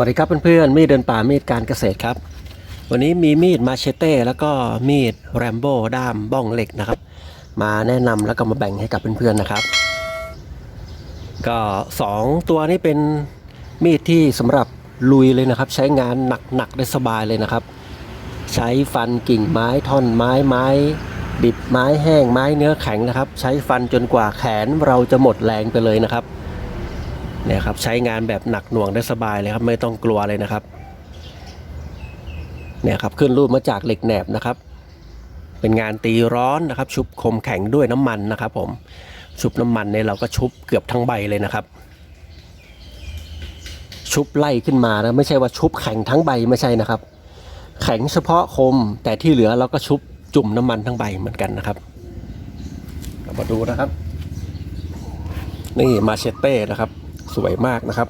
วัสดีครับเพื่อนๆมีดเดินป่ามีดการเกษตรครับ วันนี้มีมีดมาเชเต้แล้วก็มีดแรมโบ้ด้ามบ้องเหล็กนะครับ มาแนะนำแล้วก็มาแบ่งให้กับเพื่อนๆนะครับ ก็สองตัวนี้เป็นมีดที่สำหรับลุยเลยนะครับ ใช้งานหนักๆได้สบายเลยนะครับ ใช้ฟันกิ่งไม้ท่อนไม้ไม้ ดิบไม้แห้งไม้เนื้อแข็งนะครับ ใช้ฟันจนกว่าแขนเราจะหมดแรงไปเลยนะครับ เนี่ยครับใช้งานแบบหนักหน่วงได้สบายเลยครับ ไม่ต้องกลัวเลยนะครับ เนี่ยครับขึ้นรูปมาจากเหล็กแหนบนะครับ เป็นงานตีร้อนนะครับ ชุบคมแข็งด้วยน้ำมันนะครับ ผมชุบน้ำมันเนี่ยเราก็ชุบเกือบทั้งใบเลยนะครับ ชุบไล่ขึ้นมานะไม่ใช่ว่าชุบแข็งทั้งใบไม่ใช่นะครับ แข็งเฉพาะคมแต่ที่เหลือเราก็ชุบจุ่มน้ำมันทั้งใบเหมือนกันนะครับเรามาดูนะครับ นี่มาเชเต้นะครับ สวยมากนะครับ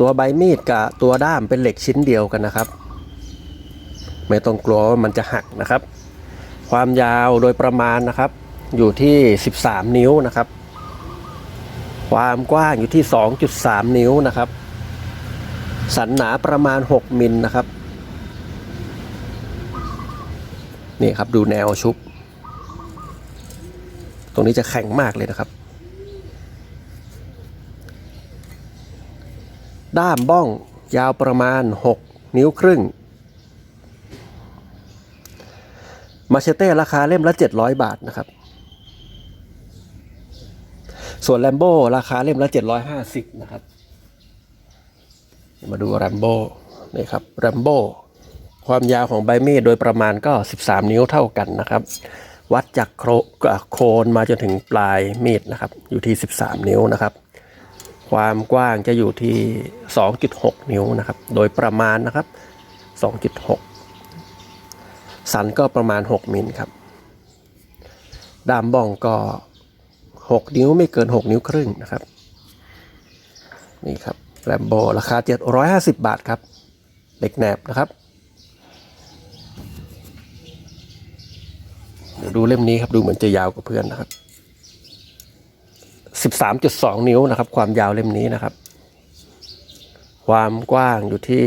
ตัวใบมีดกับตัวด้ามเป็นเหล็กชิ้นเดียวกันนะครับ ไม่ต้องกลัวว่ามันจะหักนะครับ ความยาวโดยประมาณนะครับ อยู่ที่ 13 นิ้วนะครับ ความกว้างอยู่ที่ 2.3 นิ้วนะครับ สันหนาประมาณ 6มิลนะครับนี่ครับดูแนวชุบ ตรงนี้จะแข็งมากเลยนะครับ ด้ามบ้องยาวประมาณ 6 นิ้วครึ่ง มาเชเต้ราคาเล่มละ 700 บาทนะครับ ส่วนแลมโบ้ราคาเล่มละ 750 นะครับ มาดูแรมโบ้นี่ครับแรมโบ้ความยาวของใบมีดโดยประมาณก็ 13 นิ้วเท่ากันนะครับ วัดจากโครโคนมาจนถึงปลายมีดนะครับ อยู่ที่ 13 นิ้วนะครับ ความกว้างจะอยู่ที่ 2.6 นิ้วนะครับ โดยประมาณนะครับ 2.6 สันก็ประมาณ 6 มิลครับ ด้ามบ้องก็ 6 นิ้วไม่เกิน 6 นิ้วครึ่งนะครับ นี่ครับแรมโบราคา 750 บาทครับเหล็กแหนบนะครับ เดี๋ยวดูเล่มนี้ครับดูเหมือนจะยาวกว่าเพื่อนนะครับ 13.2 นิ้วนะครับ ความยาวเล่มนี้นะครับ ความกว้างอยู่ที่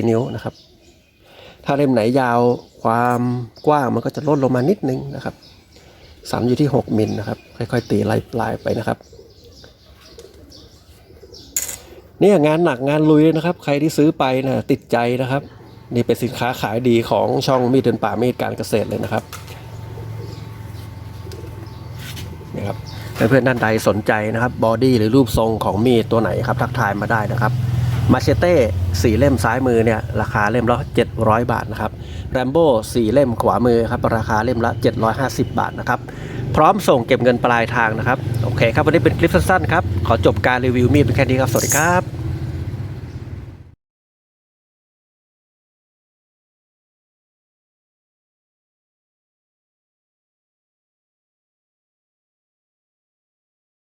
2.4 นิ้วนะครับ ถ้าเล่มไหนยาวความกว้างมันก็จะลดลงมานิดนึงนะครับสันอยู่ที่ 6มิลนะครับ ค่อยๆ ตีไล่ปลายไปนะครับนี่งานหนักงานลุยเลยนะครับ ใครที่ซื้อไปนะติดใจนะครับ นี่เป็นสินค้าขายดีของช่องมีดเดินป่ามีดการเกษตรเลยนะครับ นะครับเพื่อนๆท่านใดสนใจนะครับบอดี้หรือรูปทรงของมีดตัวไหนครับทักทายมาได้นะครับมาเชเต้สี่เล่มซ้ายมือเนี่ยราคาเล่มละ700 บาทนะครับแรมโบ้สี่เล่มขวามือครับราคาเล่มละ 750 บาทนะครับพร้อมส่งเก็บเงินปลายทางนะครับโอเคครับวันนี้เป็นคลิปสั้นๆครับขอจบการรีวิวมีดเป็นแค่นี้ครับสวัสดีครับ